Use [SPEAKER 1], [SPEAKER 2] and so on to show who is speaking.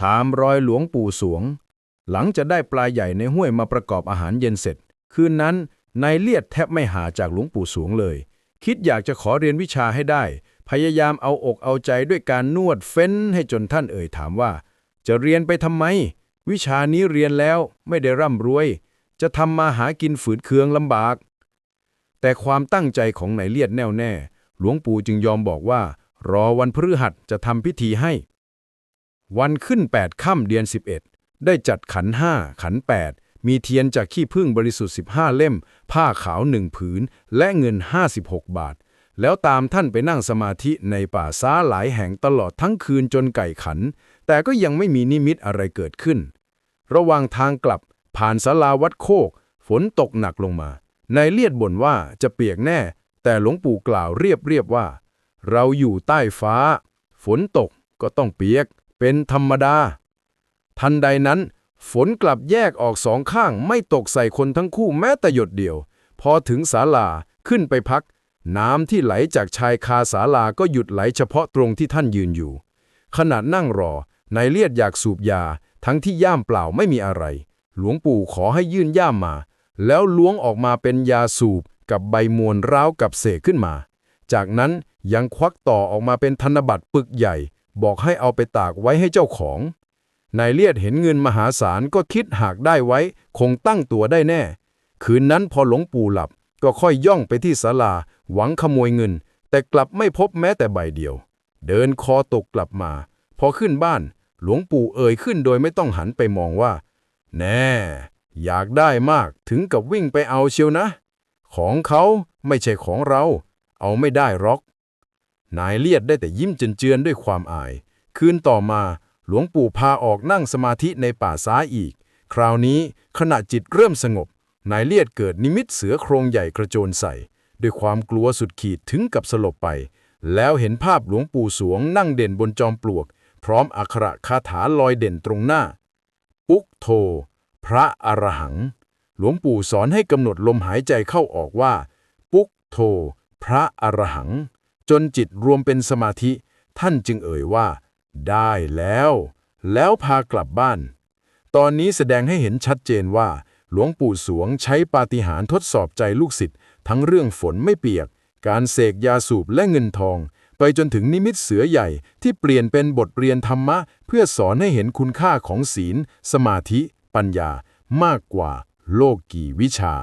[SPEAKER 1] ถามรอยหลวงปู่สวง หลังจะได้ปลาใหญ่ในห้วยมาประกอบอาหารเย็นเสร็จ คืนนั้นนายเลียดแทบไม่หาจากหลวงปู่สวงเลย คิดอยากจะขอเรียนวิชาให้ได้ พยายามเอาอกเอาใจด้วยการนวดเฟ้นให้จนท่านเอ่ยถามว่า จะเรียนไปทำไม วิชานี้เรียนแล้วไม่ได้ร่ำรวย จะทำมาหากินฝืดเคืองลำบาก แต่ความตั้งใจของนายเลียดแน่วแน่ หลวงปู่จึงยอมบอกว่า รอวันพฤหัสจะทำพิธีให้ วันขึ้น 8 ค่ำเดือน 11 ได้จัดขันห้าขัน 8 มีเทียนจากขี้ผึ้งบริสุทธิ์ 15 เล่ม ผ้าขาวหนึ่งผืน และเงิน 56 บาท แล้วตามท่านไปนั่งสมาธิในป่าซ้าหลายแห่งตลอดทั้งคืนจนไก่ขัน แต่ก็ยังไม่มีนิมิตอะไรเกิดขึ้น ระหว่างทางกลับผ่านศาลาวัดโคก ฝนตกหนักลงมา นายเลียดบ่นว่าจะเปียกแน่ แต่หลวงปู่กล่าวเรียบเรียบว่า เราอยู่ใต้ฟ้า ฝนตกก็ต้องเปียก เป็นธรรมดา ทันใดนั้น ฝนกลับแยกออกสองข้างไม่ตกใส่คนทั้งคู่แม้แต่หยดเดียว พอถึงศาลาขึ้นไปพัก น้ำที่ไหลจากชายคาศาลาก็หยุดไหลเฉพาะตรงที่ท่านยืนอยู่ ขณะนั่งรอนายเลียดอยากสูบยา ทั้งที่ย่ามเปล่าไม่มีอะไร หลวงปู่ขอให้ยื่นย่ามมา แล้วล้วงออกมาเป็นยาสูบกับใบมวนร้าวกับเสกขึ้นมา จากนั้นยังควักต่อออกมาเป็นธนบัตรปึกใหญ่ บอกให้เอาไปตากไว้ให้เจ้าของ นายเลียดเห็นเงินมหาศาลก็คิดหากได้ไว้ คงตั้งตัวได้แน่ คืนนั้นพอหลวงปู่หลับ ก็ค่อยย่องไปที่ศาลา หวังขโมยเงิน แต่กลับไม่พบแม้แต่ใบเดียว เดินคอตกกลับมา พอขึ้นบ้าน หลวงปู่เอ่ยขึ้นโดยไม่ต้องหันไปมองว่า แน่ อยากได้มากถึงกับวิ่งไปเอาเชียวนะ ของเขาไม่ใช่ของเรา เอาไม่ได้หรอก นายเลียดได้แต่ยิ้มเจือนๆด้วยความอาย คืนต่อมาหลวงปู่พาออกนั่งสมาธิในป่าซ้ายอีก คราวนี้ขณะจิตเริ่มสงบ นายเลียดเกิดนิมิตเสือโครงใหญ่กระโจนใส่ ด้วยความกลัวสุดขีดถึงกับสลบไป แล้วเห็นภาพหลวงปู่สวงนั่งเด่นบนจอมปลวก พร้อมอักขระคาถาลอยเด่นตรงหน้า ปุกโท พระอรหัง หลวงปู่สอนให้กำหนดลมหายใจเข้าออกว่า ปุกโท พระอรหัง จนจิตรวมเป็นสมาธิ ท่านจึงเอ่ยว่า ได้แล้ว แล้วพากลับบ้าน ตอนนี้แสดงให้เห็นชัดเจนว่า หลวงปู่สวงใช้ปาฏิหาริย์ทดสอบใจลูกศิษย์ทั้งเรื่องฝนไม่เปียก การเสกยาสูบและเงินทอง ไปจนถึงนิมิตเสือใหญ่ที่เปลี่ยนเป็นบทเรียนธรรมะ เพื่อสอนให้เห็นคุณค่าของศีล สมาธิ ปัญญามากกว่าโลกกี่วิชา